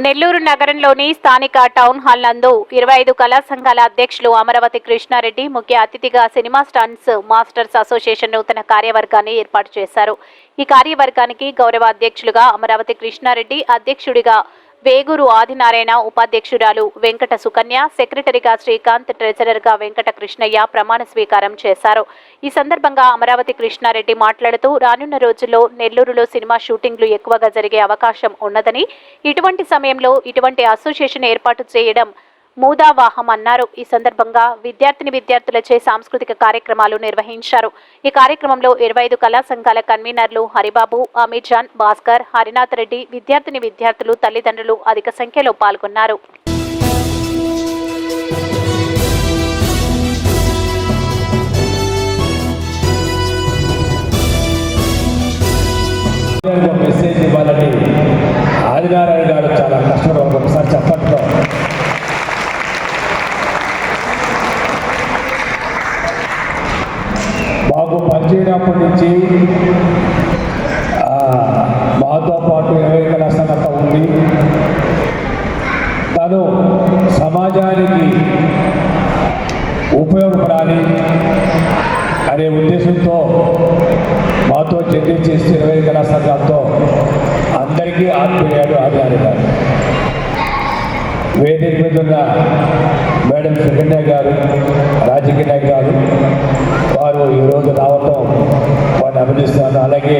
నెల్లూరు నగరంలోని స్థానిక town hall నందు ఇరవై ఐదు కళా సంఘాల అధ్యక్షులు అమరావతి కృష్ణారెడ్డి ముఖ్య అతిథిగా సినిమా స్టాన్స్ మాస్టర్స్ అసోసియేషన్ నూతన కార్యవర్గాన్ని ఏర్పాటు చేశారు. ఈ కార్యవర్గానికి గౌరవ అధ్యక్షులుగా అమరావతి కృష్ణారెడ్డి అధ్యక్షుడిగా వేగూరు ఆదినారాయణ ఉపాధ్యక్షురాలు వెంకట సుకన్య సెక్రటరీగా శ్రీకాంత్ ట్రెజరర్గా వెంకట కృష్ణయ్య ప్రమాణ స్వీకారం చేశారు. ఈ సందర్భంగా అమరావతి కృష్ణారెడ్డి మాట్లాడుతూ రానున్న రోజుల్లో నెల్లూరులో సినిమా షూటింగ్లు ఎక్కువగా జరిగే అవకాశం ఉన్నదని ఇటువంటి సమయంలో ఇటువంటి అసోసియేషన్ ఏర్పాటు చేయడం మూదావాహం అన్నారు. ఈ సందర్భంగా విద్యార్థిని విద్యార్థులచే సాంస్కృతిక కార్యక్రమాలు నిర్వహించారు. ఈ కార్యక్రమంలో ఇరవై ఐదు కళా సంఘాల కన్వీనర్లు హరిబాబు అమీర్జాన్ భాస్కర్ హరినాథ్ రెడ్డి విద్యార్థిని విద్యార్థులు తల్లిదండ్రులు అధిక సంఖ్యలో పాల్గొన్నారు. మెసేజ్ ఇవ్వాలని ఆదినారాయణ గారు చాలా కష్టపడి ఒకసారి చెప్పట్లో మాకు పనిచేయనప్పటి నుంచి మాతో పాటు ఇరవై కళాశాలతో ఉంది. తను సమాజానికి ఉపయోగపడాలి అనే ఉద్దేశంతో మాతో చర్య చేసి ఇరవై కళాశాలతో అందరికీ ఆత్మీయాడు ఆధారి గారు వేదిక మీద ఉన్న మేడం సుకన్య గారు రాజకీయ గారు వారు రావటం వారిని అభినందిస్తాను అలాగే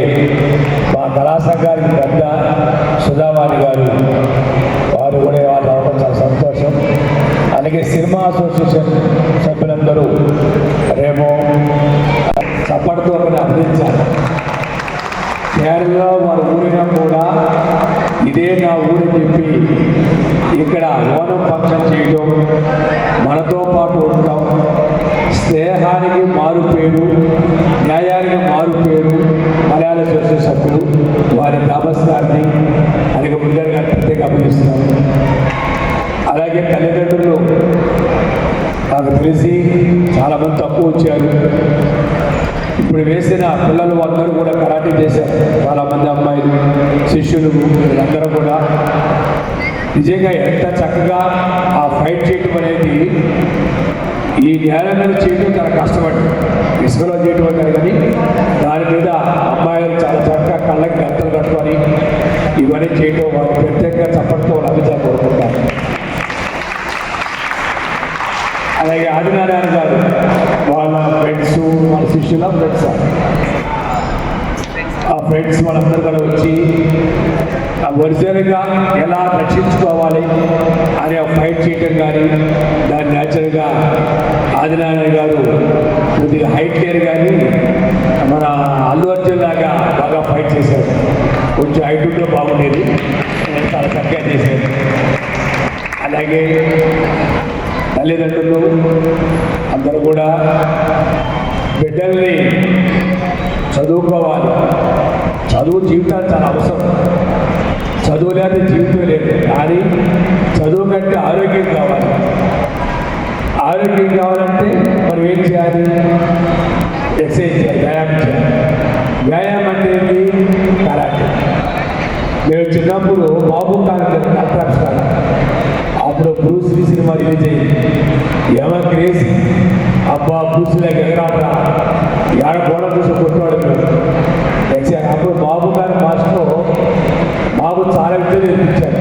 మా కళాసంఘానికి పెద్ద సుధావాణి గారు వారు కూడా వారు రావడం చాలా సంతోషం. అలాగే సినిమా అసోసియేషన్ సభ్యులందరూ రేమో చప్పటితో అభినందించారు కేరళలో వారు ఊరినా కూడా ఇదే నా ఊరు చెప్పి ఇక్కడ ఓనం ఫంక్షన్ చేయడం మనతో పాటు ఉంటాం. స్నేహానికి మారు పేరు న్యాయానికి మారు పేరు మలయాళ సోషల్ సభ్యులు వారి తాపస్థాన్ని అనేక ముందరగా ప్రత్యేక అభినందిస్తున్నాను అలాగే తల్లిదండ్రులు నాకు తెలిసి చాలామంది తక్కువ వచ్చారు. ఇప్పుడు వేసిన పిల్లలు అందరూ కూడా కరాటే చేశారు. చాలామంది అమ్మాయిలు శిష్యులు వీళ్ళందరూ కూడా. నిజంగా ఎంత చక్కగా ఆ ఫైట్ చేయటం అనేది ఈ నేల చేయడం చాలా కష్టపడి ఇసుకలో చేయటం అంటారు కానీ దాని మీద అమ్మాయిలు చాలా చక్కగా కళ్ళకి గంటలు కట్టుకొని ఇవన్నీ చేయటం వాళ్ళు ప్రత్యేకంగా చప్పటితో లభించాలి కోరుకుంటారు అలాగే ఆదినారాయణ గారు వాళ్ళ ఫ్రెండ్స్ వాళ్ళ శిష్యుల ఫ్రెండ్స్ ఆ ఫ్రెండ్స్ వాళ్ళందరూ కూడా వచ్చి ఆ ఒరిజినల్గా ఎలా రక్షించుకోవాలి అనే ఫైట్ చేయటం కానీ యాక్చువల్గా ఆదినారాయణ గారు కొద్దిగా హైట్ లేరు కానీ మన అల్లు అర్జున్ లాగా బాగా ఫైట్ చేశారు. కొంచెం హైట్ ఉంటే బాగుండేది. చాలా చక్కగా చేశారు. అలాగే తల్లిదండ్రులు అందరూ కూడా బిడ్డల్ని చదువుకోవాలి. చదువు జీవితాలు చాలా అవసరం. చదువు లేని జీవితం లేదు. కానీ చిన్నప్పుడు బాబు కాలం అప్పుడు బ్రూస్ సినిమా రిలీజ్ అయ్యి ఏమో క్రేజ్? అబ్బా బ్రూస్ లేక యాడ గోడ చూసి కొట్టువాడు అప్పుడు బాబు గారి మాస్టర్ బాబు చాలా విద్యలు నేర్పించాడు.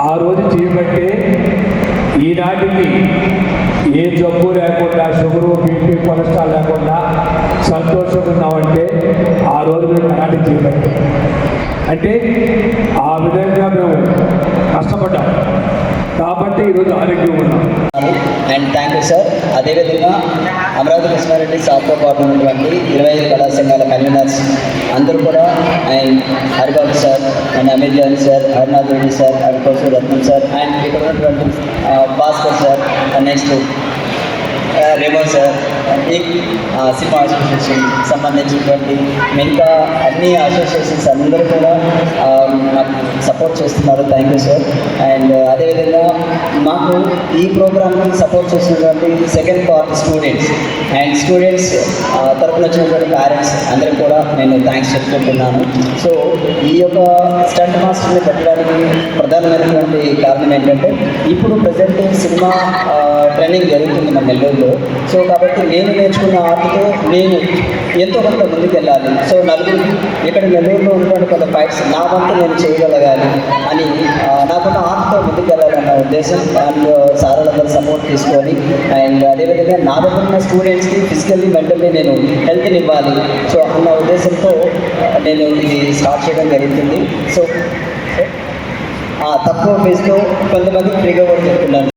ఆ రోజు చేయబట్టే ఈనాటికి ఏ జబ్బు లేకుండా షుగరు బీపీ కొలెస్ట్రాల్ లేకుండా సంతోషంగా ఉన్నామంటే ఆ రోజు మేము కరాటే జీవితం? అంటే ఆ విధంగా మేము కష్టపడ్డాం. కాబట్టి ఈరోజు ఆరోగ్యం ఉన్నాం. అండ్ థ్యాంక్ యూ సార్ అదేవిధంగా అమరావతి కృష్ణారెడ్డి సార్తో పాటు ఉన్నటువంటి ఇరవై ఐదు కళా సంఘాల కన్వీనర్స్ అందరూ కూడా and Haribabu sir and Amit John sir Arunath Reddy sir and Kosuru Ratnam sir and ఇక్కడ ఉన్నటువంటి Bhaskar sir next Remo sir ఈ సినిమా అసోసియేషన్ సంబంధించినటువంటి మిగతా అన్ని అసోసియేషన్స్ అందరూ కూడా um, నాకు సపోర్ట్ చేస్తున్నారు. థ్యాంక్ యూ సార్ అండ్ అదేవిధంగా మాకు ఈ ప్రోగ్రామ్కి సపోర్ట్ చేసినటువంటి second part students and students తరపున వచ్చినటువంటి పేరెంట్స్ అందరికి కూడా నేను థ్యాంక్స్ చెప్పుకుంటున్నాను. సో ఈ యొక్క స్టంట్ మాస్టర్ని పెట్టడానికి ప్రధానమైనటువంటి కారణం ఏంటంటే ఇప్పుడు ప్రజెంట్ సినిమా ట్రైనింగ్ జరుగుతుంది మన నెల్లూరులో. సో కాబట్టి నేను నేర్చుకున్న ఆర్ట్తో నేను ఎంతో కొంత ముందుకు వెళ్ళాలి సో నలుగురు ఇక్కడ నెల్లూరులో ఉన్నటువంటి కొంత ఫైట్స్ నా వంతు నేను చేయగలగాలి అని నాకున్న ఆర్ట్తో ముందుకు వెళ్ళాలన్న ఉద్దేశం. అండ్ సార్లందరూ సపోర్ట్ తీసుకొని అండ్ అదేవిధంగా నా దగ్గర ఉన్న స్టూడెంట్స్కి ఫిజికల్లీ మెంటల్లీ నేను హెల్త్ని ఇవ్వాలి. సో అన్న ఉద్దేశంతో నేను ఇది స్టార్ట్ చేయడం జరుగుతుంది సో తక్కువ ఫీజుతో కొంతమంది ఫ్రీగా కూడా చెప్తున్నాను